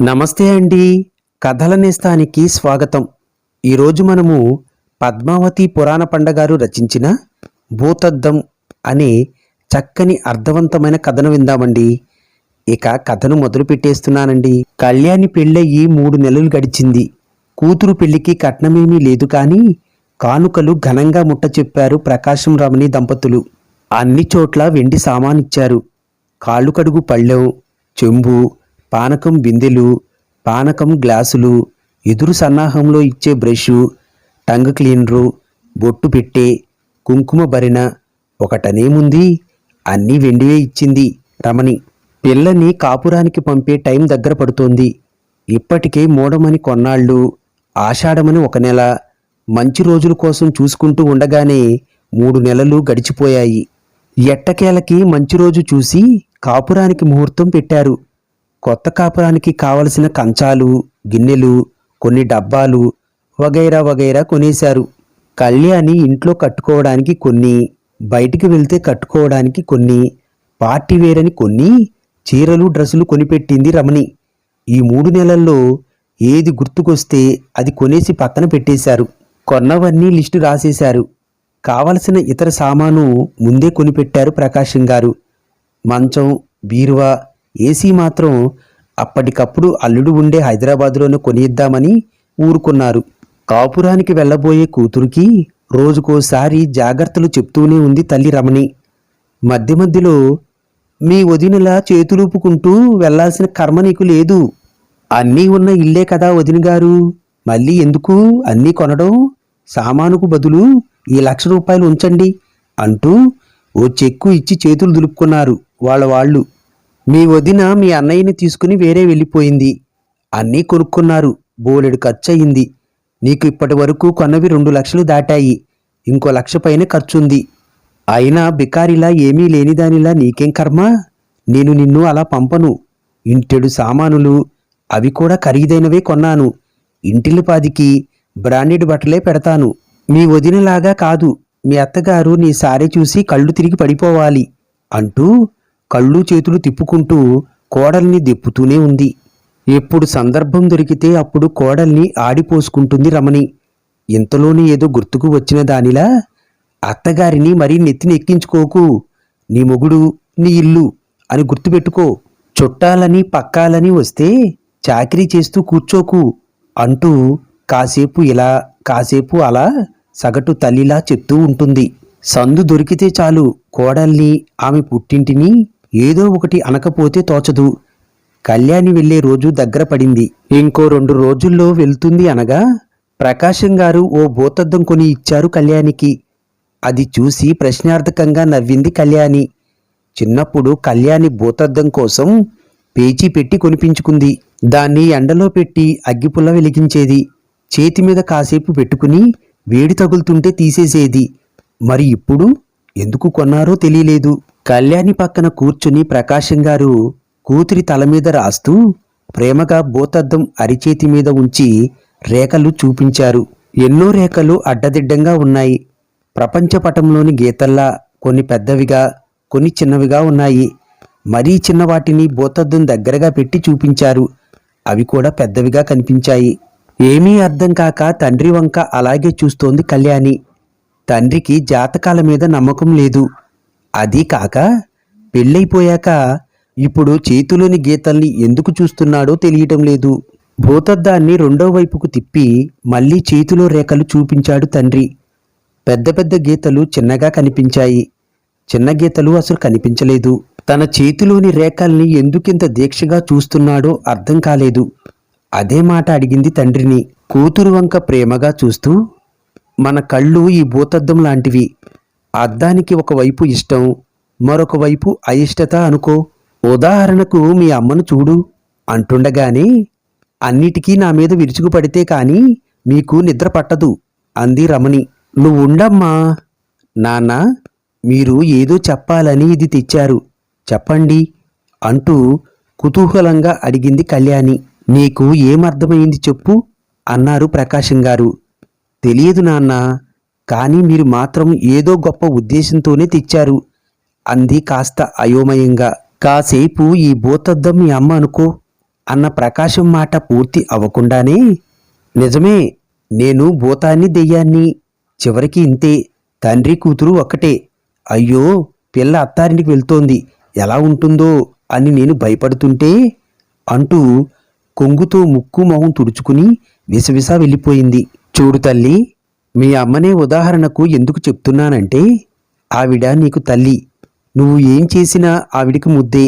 నమస్తే అండి. కథల నేస్తానికి స్వాగతం. ఈరోజు మనము పద్మావతి పురాణ పండగారు రచించిన భూతద్దం అనే చక్కని అర్థవంతమైన కథను విందామండి. ఇక కథను మొదలు పెట్టేస్తున్నానండి. కళ్యాణి పెళ్ళయి మూడు నెలలు గడిచింది. కూతురు పెళ్ళికి కట్నమేమీ లేదు కానీ కానుకలు ఘనంగా ముట్ట చెప్పారు ప్రకాశం రమణి దంపతులు. అన్ని చోట్ల వెండి సామానిచ్చారు. కాళ్ళు కడుగు పళ్ళెం చెంబు పానకం బిందెలు పానకం గ్లాసులు ఎదురు సన్నాహంలో ఇచ్చే బ్రషు టంగ్ క్లీనరు బొట్టు పెట్టే కుంకుమ భరిన ఒకటనేముంది? అన్నీ వెండివే ఇచ్చింది రమణి. పిల్లని కాపురానికి పంపే టైం దగ్గర పడుతోంది. ఇప్పటికే మూడమని కొన్నాళ్ళు ఆషాఢమని ఒక నెల మంచి రోజుల కోసం చూసుకుంటూ ఉండగానే మూడు నెలలు గడిచిపోయాయి. ఎట్టకేలకి మంచి రోజు చూసి కాపురానికి ముహూర్తం పెట్టారు. కొత్త కాపురానికి కావలసిన కంచాలు గిన్నెలు కొన్ని డబ్బాలు వగైరా వగైరా కొనేశారు. కళ్యాణి ఇంట్లో కట్టుకోవడానికి కొన్ని బయటికి వెళ్తే కట్టుకోవడానికి కొన్ని పార్టీ వేరని కొన్ని చీరలు డ్రెస్సులు కొనిపెట్టింది రమణి. ఈ మూడు నెలల్లో ఏది గుర్తుకొస్తే అది కొనేసి పక్కన పెట్టేశారు. కొన్నవన్నీ లిస్టు రాసేశారు. కావలసిన ఇతర సామాను ముందే కొనిపెట్టారు ప్రకాశం గారు. మంచం బీరువా ఏసీ మాత్రం అప్పటికప్పుడు అల్లుడు ఉండే హైదరాబాద్లోనే కొనిద్దామని ఊరుకున్నారు. కాపురానికి వెళ్ళబోయే కూతురికి రోజుకోసారి జాగ్రత్తలు చెప్తూనే ఉంది తల్లి రమణి. మధ్య మధ్యలో మీ వదినలా చేతులూపుకుంటూ వెళ్ళాల్సిన కర్మ నీకు లేదు. అన్నీ ఉన్న ఇల్లే కదా వదిన గారు. మళ్ళీ ఎందుకు అన్నీ కొనడం? సామానుకు బదులు ఈ లక్ష రూపాయలు ఉంచండి అంటూ ఓ చెక్కు ఇచ్చి చేతులు దులుపుకున్నారు వాళ్ళ వాళ్ళు. మీ వదిన మీ అన్నయ్యని తీసుకుని వేరే వెళ్ళిపోయింది. అన్నీ కొనుక్కున్నారు. బోలెడు ఖర్చు అయింది నీకు ఇప్పటి వరకు కొన్నవి రెండు లక్షలు దాటాయి. ఇంకో లక్ష పైన ఖర్చుంది. అయినా బికారిలా ఏమీ లేనిదానిలా నీకేం కర్మ? నేను నిన్ను అలా పంపను. ఇంటెడు సామానులు అవి కూడా ఖరీదైనవే కొన్నాను. ఇంటిల్లిపాదికి బ్రాండెడ్ బట్టలే పెడతాను. మీ వదినలాగా కాదు. మీ అత్తగారు నీ సారీ చూసి కళ్ళు తిరిగి పడిపోవాలి అంటూ కళ్ళు చేతులు తిప్పుకుంటూ కోడల్ని దెప్పుతూనే ఉంది. ఎప్పుడు సందర్భం దొరికితే అప్పుడు కోడల్ని ఆడిపోసుకుంటుంది రమణి. ఇంతలోనే ఏదో గుర్తుకు వచ్చిన దానిలా అత్తగారిని మరీ నెత్తినెక్కించుకోకు. నీ మొగుడు నీ ఇల్లు అని గుర్తుపెట్టుకో. చుట్టాలని పక్కాలని వస్తే చాకరీ చేస్తూ కూర్చోకు అంటూ కాసేపు ఇలా కాసేపు అలా సగటు తల్లిలా చెప్తూ ఉంటుంది. సందు దొరికితే చాలు కోడల్ని ఆమె పుట్టింటిని ఏదో ఒకటి అనకపోతే తోచదు. కళ్యాణి వెళ్ళే రోజు దగ్గర పడింది. ఇంకో రెండు రోజుల్లో వెళ్తుంది అనగా ప్రకాశం గారు ఓ భూతద్దం కొని ఇచ్చారు కళ్యాణికి. అది చూసి ప్రశ్నార్థకంగా నవ్వింది కళ్యాణి. చిన్నప్పుడు కళ్యాణి భూతద్దం కోసం పేచీ పెట్టి కొనిపించుకుంది. దాన్ని ఎండలో పెట్టి అగ్గిపుల్ల వెలిగించేది. చేతి మీద కాసేపు పెట్టుకుని వేడి తగులుతుంటే తీసేసేది. మరి ఇప్పుడు ఎందుకు కొన్నారో తెలియలేదు. కళ్యాణి పక్కన కూర్చుని ప్రకాశం గారు కూతురి తల మీద రాస్తూ ప్రేమగా భూతద్దం అరిచేతి మీద ఉంచి రేఖలు చూపించారు. ఎన్నో రేఖలు అడ్డదిడ్డంగా ఉన్నాయి. ప్రపంచపటంలోని గీతల్లా కొన్ని పెద్దవిగా కొన్ని చిన్నవిగా ఉన్నాయి. మరీ చిన్న వాటిని భూతద్దం దగ్గరగా పెట్టి చూపించారు. అవి కూడా పెద్దవిగా కనిపించాయి. ఏమీ అర్థం కాక తండ్రి వంక అలాగే చూస్తోంది కళ్యాణి. తండ్రికి జాతకాల మీద నమ్మకం లేదు. అది కాక పెళ్ళైపోయాక ఇప్పుడు చేతిలోని గీతల్ని ఎందుకు చూస్తున్నాడో తెలియటం లేదు. భూతద్దాన్ని రెండో వైపుకు తిప్పి మళ్ళీ చేతిలో రేఖలు చూపించాడు తండ్రి. పెద్ద పెద్ద గీతలు చిన్నగా కనిపించాయి. చిన్న గీతలు అసలు కనిపించలేదు. తన చేతిలోని రేఖల్ని ఎందుకింత దీక్షగా చూస్తున్నాడో అర్థం కాలేదు. అదే మాట అడిగింది తండ్రిని. కూతురు వంక ప్రేమగా చూస్తూ మన కళ్ళు ఈ భూతద్దం లాంటివి. అద్దానికి ఒకవైపు ఇష్టం మరొక వైపు అయిష్టత అనుకో. ఉదాహరణకు మీ అమ్మను చూడు అంటుండగానే అన్నిటికీ నా మీద విరుచుకుపడితే కానీ మీకు నిద్ర పట్టదు అంది రమణి. నువ్వుండమ్మా నాన్న మీరు ఏదో చెప్పాలని ఇది తెచ్చారు. చెప్పండి అంటూ కుతూహలంగా అడిగింది కళ్యాణి. నీకు ఏమర్థమైంది చెప్పు అన్నారు ప్రకాశం గారు. తెలియదు నాన్న కానీ మీరు మాత్రం ఏదో గొప్ప ఉద్దేశంతోనే తెచ్చారు. అంది కాస్త అయోమయంగా. కాసేపు ఈ భూతద్దం మీ అమ్మ అనుకో అన్న ప్రకాశం మాట పూర్తి అవ్వకుండానే నిజమే నేను భూతాన్ని దెయ్యాన్ని చివరికి ఇంతే తండ్రి కూతురు ఒక్కటే. అయ్యో పిల్ల అత్తారింటికి వెళ్తోంది ఎలా ఉంటుందో అని నేను భయపడుతుంటే అంటూ కొంగుతో ముక్కు మొహం తుడుచుకుని విసవిసా వెళ్ళిపోయింది. చూడు తల్లి మీ అమ్మనే ఉదాహరణకు ఎందుకు చెప్తున్నానంటే ఆవిడ నీకు తల్లి. నువ్వు ఏం చేసినా ఆవిడికి ముద్దే.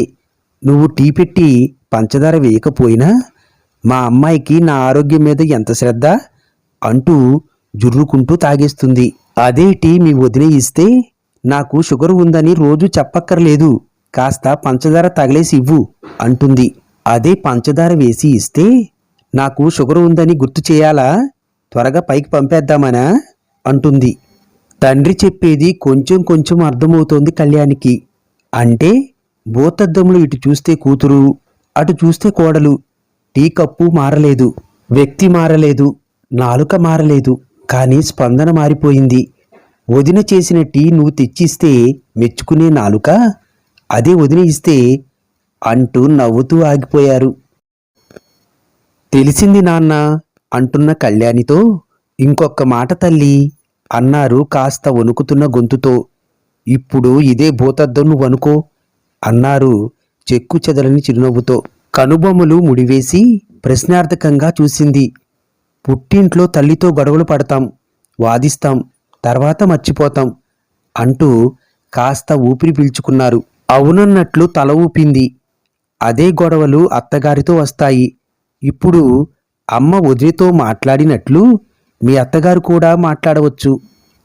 నువ్వు టీ పెట్టి పంచదార వేయకపోయినా మా అమ్మాయికి నా ఆరోగ్యం మీద ఎంత శ్రద్ధ? అంటూ జుర్రుకుంటూ తాగేస్తుంది. అదే టీ మీ వదిన ఇస్తే నాకు షుగర్ ఉందని రోజు చెప్పక్కర్లేదు. కాస్త పంచదార తగిలేసి ఇవ్వు అంటుంది. అదే పంచదార వేసి ఇస్తే నాకు షుగర్ ఉందని గుర్తు చేయాలా? త్వరగా పైకి పంపేద్దామనా? అంటుంది. తండ్రి చెప్పేది కొంచెం కొంచెం అర్థమవుతోంది కళ్యాణికి. అంటే భూతద్దములు ఇటు చూస్తే కూతురు అటు చూస్తే కోడలు. టీ కప్పు మారలేదు వ్యక్తి మారలేదు నాలుక మారలేదు కానీ స్పందన మారిపోయింది. వదిన చేసిన టీ నువ్వు తెచ్చిస్తే మెచ్చుకునే నాలుక? అదే వదిన ఇస్తే అంటూ నవ్వుతూ ఆగిపోయారు. తెలిసింది నాన్న అంటున్న కళ్యాణితో ఇంకొక మాట తల్లి అన్నారు కాస్త వణుకుతున్న గొంతుతో. ఇప్పుడు ఇదే భూతద్దం నువ్వు అనుకో అన్నారు చెక్కు చెదలని చిరునవ్వుతో. కనుబొమ్మలు ముడివేసి ప్రశ్నార్థకంగా చూసింది. పుట్టింట్లో తల్లితో గొడవలు పడతాం వాదిస్తాం తర్వాత మర్చిపోతాం అంటూ కాస్త ఊపిరి పీల్చుకున్నారు. అవునన్నట్లు తల ఊపింది. అదే గొడవలు అత్తగారితో వస్తాయి. ఇప్పుడు అమ్మ వదిలితో మాట్లాడినట్లు మీ అత్తగారు కూడా మాట్లాడవచ్చు.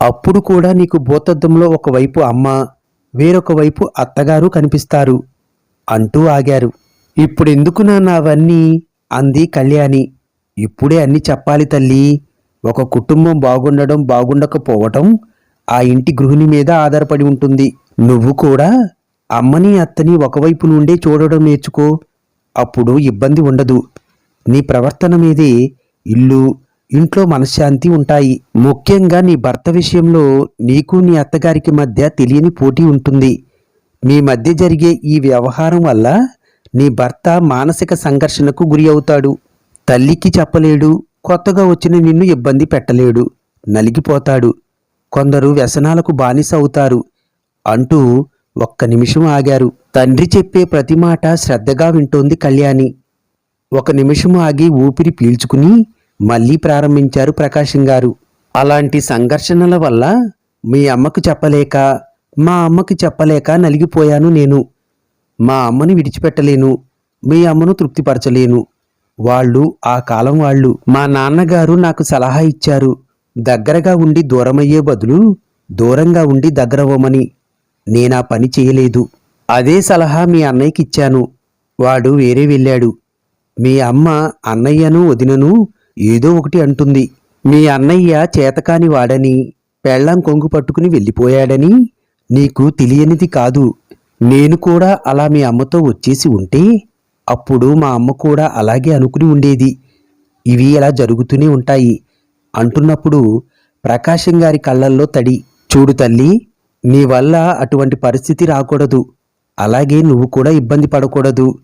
అప్పుడు కూడా నీకు భూతద్దంలో ఒకవైపు అమ్మ వేరొక వైపు అత్తగారు కనిపిస్తారు అంటూ ఆగారు. ఇప్పుడెందుకు నాన్న అవన్నీ? అంది కళ్యాణి. ఇప్పుడే అన్ని చెప్పాలి తల్లి. ఒక కుటుంబం బాగుండడం బాగుండకపోవటం ఆ ఇంటి గృహిణి మీద ఆధారపడి ఉంటుంది. నువ్వు కూడా అమ్మని అత్తని ఒకవైపు నుండే చూడడం నేర్చుకో. అప్పుడు ఇబ్బంది ఉండదు. నీ ప్రవర్తన మీదే ఇల్లు ఇంట్లో మనశ్శాంతి ఉంటాయి. ముఖ్యంగా నీ భర్త విషయంలో నీకు నీ అత్తగారికి మధ్య తెలియని పోటీ ఉంటుంది. మీ మధ్య జరిగే ఈ వ్యవహారం వల్ల నీ భర్త మానసిక సంఘర్షణకు గురి అవుతాడు. తల్లికి చెప్పలేడు కొత్తగా వచ్చిన నిన్ను ఇబ్బంది పెట్టలేడు నలిగిపోతాడు. కొందరు వ్యసనాలకు బానిస అవుతారు అంటూ ఒక్క నిమిషం ఆగారు. తండ్రి చెప్పే ప్రతి మాట శ్రద్ధగా వింటోంది కళ్యాణి. ఒక నిమిషం ఆగి ఊపిరి పీల్చుకుని మళ్ళీ ప్రారంభించారు ప్రకాశం గారు. అలాంటి సంఘర్షణల వల్ల మీ అమ్మకు చెప్పలేక మా అమ్మకి చెప్పలేక నలిగిపోయాను నేను. మా అమ్మని విడిచిపెట్టలేను మీ అమ్మను తృప్తిపరచలేను. వాళ్ళు ఆ కాలం వాళ్ళు. మా నాన్నగారు నాకు సలహా ఇచ్చారు దగ్గరగా ఉండి దూరమయ్యే బదులు దూరంగా ఉండి దగ్గరవ్వమని. నేనా పని చేయలేదు. అదే సలహా మీ అన్నయ్యకి ఇచ్చాను వాడు వేరే వెళ్ళాడు. మీ అమ్మ అన్నయ్యను వదినను ఏదో ఒకటి అంటుంది. మీ అన్నయ్య చేతకాని వాడని పెళ్ళాం కొంగు పట్టుకుని వెళ్ళిపోయాడని నీకు తెలియనిది కాదు. నేను కూడా అలా మీ అమ్మతో వచ్చేసి ఉంటే అప్పుడు మా అమ్మ కూడా అలాగే అనుకుని ఉండేది. ఇవి ఇలా జరుగుతూనే ఉంటాయి అంటున్నప్పుడు ప్రకాశం గారి కళ్ళల్లో తడి. చూడు తల్లి నీ వల్ల అటువంటి పరిస్థితి రాకూడదు. అలాగే నువ్వు కూడా ఇబ్బంది పడకూడదు.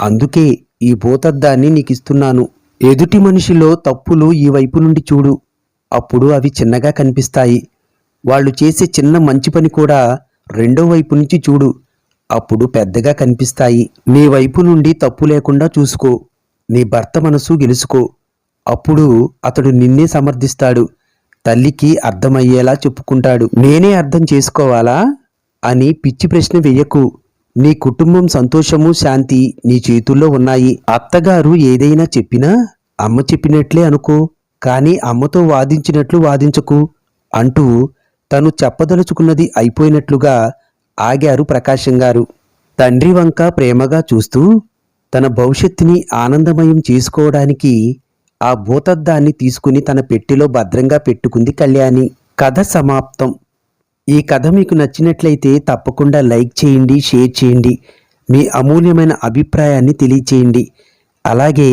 అందుకే ఈ భూతద్దాన్ని నీకిస్తున్నాను. ఎదుటి మనిషిలో తప్పులు ఈ వైపు నుండి చూడు. అప్పుడు అవి చిన్నగా కనిపిస్తాయి. వాళ్ళు చేసే చిన్న మంచి పని కూడా రెండో వైపు నుంచి చూడు. అప్పుడు పెద్దగా కనిపిస్తాయి. నీ వైపు నుండి తప్పు లేకుండా చూసుకో. నీ భర్త మనసు గెలుసుకో అప్పుడు అతడు నిన్నే సమర్థిస్తాడు. తల్లికి అర్థమయ్యేలా చెప్పుకుంటాడు. నేనే అర్థం చేసుకోవాలా? అని పిచ్చి ప్రశ్న వెయ్యకు నీ కుటుంబం సంతోషము శాంతి నీ చేతుల్లో ఉన్నాయి. అత్తగారు ఏదైనా చెప్పినా అమ్మ చెప్పినట్లే అనుకో కానీ అమ్మతో వాదించినట్లు వాదించకు అంటూ తను చెప్పదలుచుకున్నది అయిపోయినట్లుగా ఆగారు ప్రకాశం గారు. తండ్రి వంక ప్రేమగా చూస్తూ తన భవిష్యత్తుని ఆనందమయం చేసుకోవడానికి ఆ భూతద్దాన్ని తీసుకుని తన పెట్టెలో భద్రంగా పెట్టుకుంది కళ్యాణి. కథ సమాప్తం. ఈ కథ మీకు నచ్చినట్లయితే తప్పకుండా లైక్ చేయండి షేర్ చేయండి. మీ అమూల్యమైన అభిప్రాయాన్ని తెలియచేయండి. అలాగే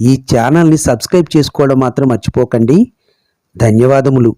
ఈ ఛానల్ని సబ్స్క్రైబ్ చేసుకోవడం మాత్రం మర్చిపోకండి. ధన్యవాదములు.